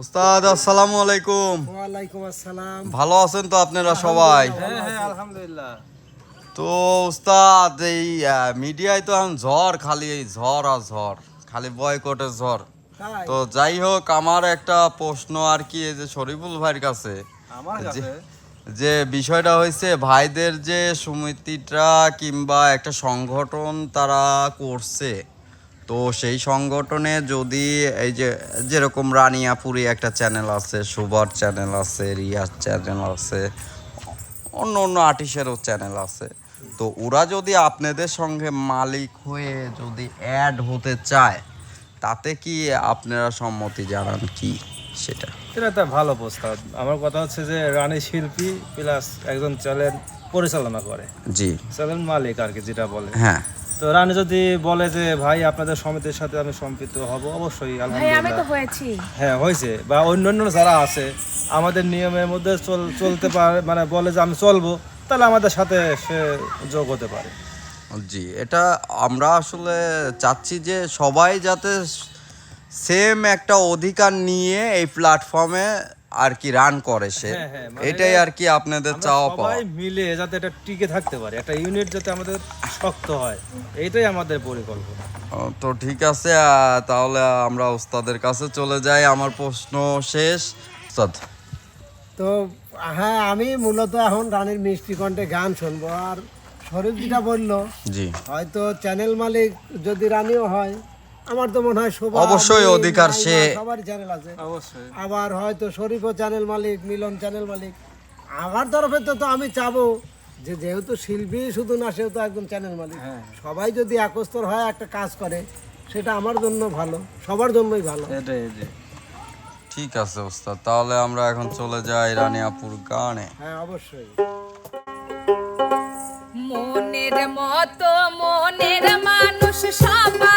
ওস্তাদ আসসালামু আলাইকুম। ওয়ালাইকুম আসসালাম। ভালো আছেন তো আপনারা সবাই? হ্যাঁ হ্যাঁ আলহামদুলিল্লাহ। তো উস্তাদ এই মিডিয়ায় তো এখন ঝড় খালি এই ঝড় আর ঝড় খালি বয়কটের ঝড়। তো যাই হোক আমার একটা প্রশ্ন আর কি এই যে শরীফুল ভাইয়ের কাছে। আমার কাছে? যে বিষয়টা হয়েছে ভাইদের যে সমিতিটা কিংবা একটা সংগঠন তারা করছে তো সেই সংগঠনে যদি এই যে যেরকম রানিয়াপুরি একটা চ্যানেল আছে সুভার চ্যানেল আছে রিয়াজ চ্যানেল আছে অন্য অন্য আর্টিস্টেরও চ্যানেল আছে তো ওরা যদি আপনাদের সঙ্গে মালিক হয়ে যদি অ্যাড হতে চায় তাতে কি আপনারা সম্মতি জানান কি সেটা? এটা একটা ভালো প্রস্তাব। আমার কথা হচ্ছে যে রানী শিল্পী প্লাস একজন চ্যানেল পরিচালনা করে। জি। চ্যানেল মালিক আর কি যেটা বলে। হ্যাঁ। তো রানী যদি বলে যে ভাই আপনাদের সমিতির সাথে আমি সম্পৃক্ত হব অবশ্যই ভাই আমি তো আলহামদুলিল্লাহ। হয়েছি। হ্যাঁ হয়েছে। বা অন্য অন্য যারা আছে আমাদের নিয়মের মধ্যে চল চলতে পারে মানে বলে যে আমি চলবো তাহলে আমাদের সাথে সে যোগ হতে পারে। জি এটা আমরা আসলে চাচ্ছি যে সবাই যাতে সেম একটা অধিকার নিয়ে এই প্ল্যাটফর্মে আর কি রান করে সে। হ্যাঁ, হ্যাঁ, মানে এটাই আর কি আপনাদের চাওয়া পাওয়া। মিলে যাতে এটা টিকে থাকতে পারে একটা ইউনিট যাতে আমাদের শক্ত হয় এটাই আমাদের পরিকল্পনা। তো ঠিক আছে আহ, তাহলে আমরা ওস্তাদের কাছে চলে যাই আমার প্রশ্ন শেষ। ওস্তাদ। তো হ্যাঁ আমি মূলত এখন রানীর মিষ্টি কণ্ঠে গান শুনব আর শরীফ যেটা বলল জি। হয়তো চ্যানেল মালিক যদি রানীও হয় আমার তো মনে হয় শোভা অবশ্যই অধিকার সে- সবারই চ্যানেল আছে। অবশ্যই। আবার হয়তো শরীফও চ্যানেল মালিক মিলন চ্যানেল মালিক। আমার তরফে তো তো আমি চাবো যে যেহেতু শিল্পী শুধু না সেহেতু একজন চ্যানেল মালিক। হ্যাঁ। সবাই যদি একস্তর হয় একটা কাজ করে সেটা আমার জন্য ভালো সবার জন্যই ভালো। এটাই এটাই। ঠিক আছে ওস্তাদ তাহলে আমরা এখন চলে যাই রানিয়াপুর গানে। হ্যাঁ অবশ্যই। মনের মতো মনের মানুষ সবাই